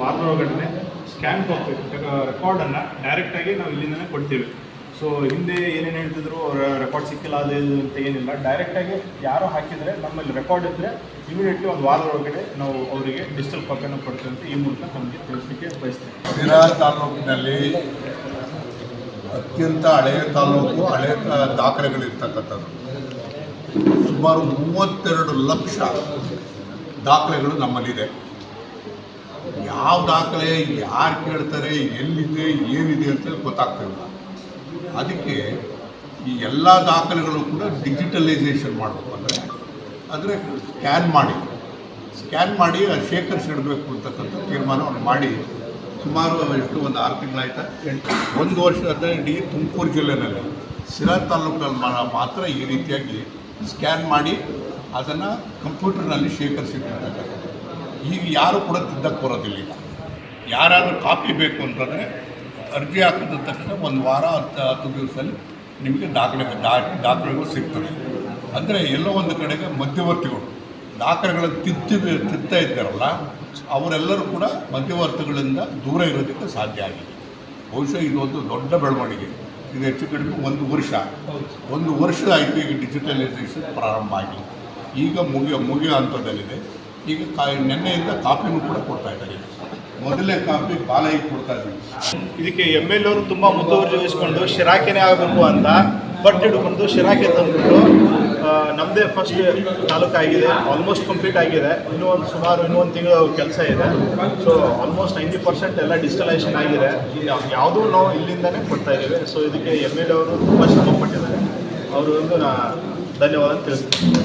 ವಾರದೊಳಗಡೆ scan copy ರೆಕಾರ್ಡನ್ನು ಡೈರೆಕ್ಟಾಗಿ ನಾವು ಇಲ್ಲಿಂದನೇ ಕೊಡ್ತೀವಿ. ಸೊ ಹಿಂದೆ ಏನೇನು ಹೇಳ್ತಿದ್ರು, ಅವರ ರೆಕಾರ್ಡ್ ಸಿಕ್ಕಿಲ್ಲ, ಅದು ಅಂತ ಏನಿಲ್ಲ. ಡೈರೆಕ್ಟಾಗಿ ಯಾರೋ ಹಾಕಿದರೆ, ನಮ್ಮಲ್ಲಿ ರೆಕಾರ್ಡ್ ಇದ್ದರೆ ಇಮಿಡಿಯೇಟ್ಲಿ ಒಂದು ವಾರದೊಳಗಡೆ ನಾವು ಅವರಿಗೆ ಡಿಜಿಟಲ್ ಕಾಪಿಯನ್ನು ಕೊಡ್ತೀವಿ ಅಂತ ಈ ಮೂಲಕ ನಮಗೆ ತಿಳಿಸ್ಲಿಕ್ಕೆ ಬಯಸ್ತೇವೆ. ಶಿರಾ ತಾಲೂಕಿನಲ್ಲಿ ಅತ್ಯಂತ ಹಳೆಯ ತಾಲೂಕು ಹಳೆಯ ದಾಖಲೆಗಳಿರ್ತಕ್ಕಂಥದ್ದು ಸುಮಾರು ಮೂವತ್ತೆರಡು ಲಕ್ಷ ದಾಖಲೆಗಳು ನಮ್ಮಲ್ಲಿದೆ. ಯಾವ ದಾಖಲೆ, ಯಾರು ಕೇಳ್ತಾರೆ, ಎಲ್ಲಿದೆ, ಏನಿದೆ ಅಂತ ಗೊತ್ತಾಗ್ತಿಲ್ಲ ಅದಕ್ಕೆ ಈ ಎಲ್ಲ ದಾಖಲೆಗಳು ಕೂಡ ಡಿಜಿಟಲೈಸೇಷನ್ ಮಾಡಬೇಕು ಅಂದರೆ ಅಂದರೆ ಸ್ಕ್ಯಾನ್ ಮಾಡಿ. ಸ್ಕ್ಯಾನ್ ಮಾಡಿ ಅದು ಶೇಖರಿಸಿಡಬೇಕು ಅಂತಕ್ಕಂಥ ತೀರ್ಮಾನವನ್ನು ಮಾಡಿ. ಸುಮಾರು ಎಷ್ಟು, ಒಂದು ಆರು ತಿಂಗಳಾಯ್ತಾ? ಒಂದು ವರ್ಷದ ಇಡೀ ತುಮಕೂರು ಜಿಲ್ಲೆನಲ್ಲಿ. ಸಿರಾ ತಾಲೂಕಲ್ಲಿ ಮಾತ್ರ ಈ ರೀತಿಯಾಗಿ ಸ್ಕ್ಯಾನ್ ಮಾಡಿ, ಅದನ್ನು ಕಂಪ್ಯೂಟರ್ನಲ್ಲಿ ಶೇಖರಿಸಿಟ್ಟಿರ್ತಕ್ಕಂಥದ್ದು. ಈಗ ಯಾರು ಕೂಡ ತಿದ್ದಕ್ಕೆ ಬರೋದಿಲ್ಲ ಯಾರಾದರೂ ಕಾಪಿ ಬೇಕು ಅಂತಂದರೆ ಅರ್ಜಿ ಹಾಕಿದ ತಕ್ಷಣ ಒಂದು ವಾರ ಹತ್ತು ಹತ್ತು ದಿವಸದಲ್ಲಿ ನಿಮಗೆ ದಾಖಲೆ ದಾಖಲೆಗಳು ಸಿಗ್ತವೆ. ಅಂದರೆ ಎಲ್ಲೋ ಒಂದು ಕಡೆಗೆ ಮಧ್ಯವರ್ತಿಗಳು, ದಾಖಲೆಗಳನ್ನು ತಿದ್ದು ತಿದ್ದ ಇದ್ದಾರಲ್ಲ, ಅವರೆಲ್ಲರೂ ಕೂಡ ಮಧ್ಯವರ್ತಿಗಳಿಂದ ದೂರ ಇರೋದಕ್ಕೆ ಸಾಧ್ಯ ಆಗಿದೆ. ಬಹುಶಃ ಇದೊಂದು ದೊಡ್ಡ ಬೆಳವಣಿಗೆ. ಇದು ಹೆಚ್ಚು ಕಡಿಮೆ ಒಂದು ವರ್ಷ. ಒಂದು ವರ್ಷದ ಆಯಿತು ಈಗ ಡಿಜಿಟಲೈಸೇಷನ್ ಪ್ರಾರಂಭ ಆಗಿದೆ. ಈಗ ಮುಗಿಯೋ ಮುಗಿಯೋ ಹಂತದಲ್ಲಿದೆ. ಈಗ ಕಾ, ನಿನ್ನೆಯಿಂದ ಕಾಪಿನೂ ಕೂಡ ಕೊಡ್ತಾ ಇದ್ದಾರೆ. ಮೊದಲನೇ ಕಾಪಿ ಬಾಲಯ್ಯ ಕೊಡ್ತಾ ಇದ್ದೀವಿ ಇದಕ್ಕೆ ಎಂ ಎಲ್ ಅವರು ತುಂಬ ಮುತುವರ್ಜಿ ವಹಿಸ್ಕೊಂಡು ಶಿರಾಕೆನೇ ಆಗಬೇಕು ಅಂತ ಬಟ್ ಹಿಡ್ಕೊಂಡು ಶಿರಾಕೆ ತಂದ್ಬಿಟ್ಟು ನಮ್ಮದೇ ಫಸ್ಟ್ ತಾಲೂಕು ಆಗಿದೆ ಆಲ್ಮೋಸ್ಟ್ ಕಂಪ್ಲೀಟ್ ಆಗಿದೆ. ಇನ್ನೂ ಒಂದು ಸುಮಾರು ಇನ್ನೂ ಒಂದು ತಿಂಗಳು ಕೆಲಸ ಇದೆ. ಸೊ ಆಲ್ಮೋಸ್ಟ್ ನೈಂಟಿ ಪರ್ಸೆಂಟ್ ಎಲ್ಲ ಡಿಜಿಟಲೈಸೇಷನ್ ಆಗಿದೆ. ಯಾವುದೂ ನಾವು ಇಲ್ಲಿಂದನೇ ಕೊಡ್ತಾ ಇದ್ದೀವಿ. ಸೊ ಇದಕ್ಕೆ ಎಂ ಎಲ್ ಅವರು ತುಂಬ ಶ್ರಮಪಟ್ಟಿದ್ದಾರೆ. ಅವರು ನಾ ಧನ್ಯವಾದ ತಿಳಿಸ್ತೀನಿ.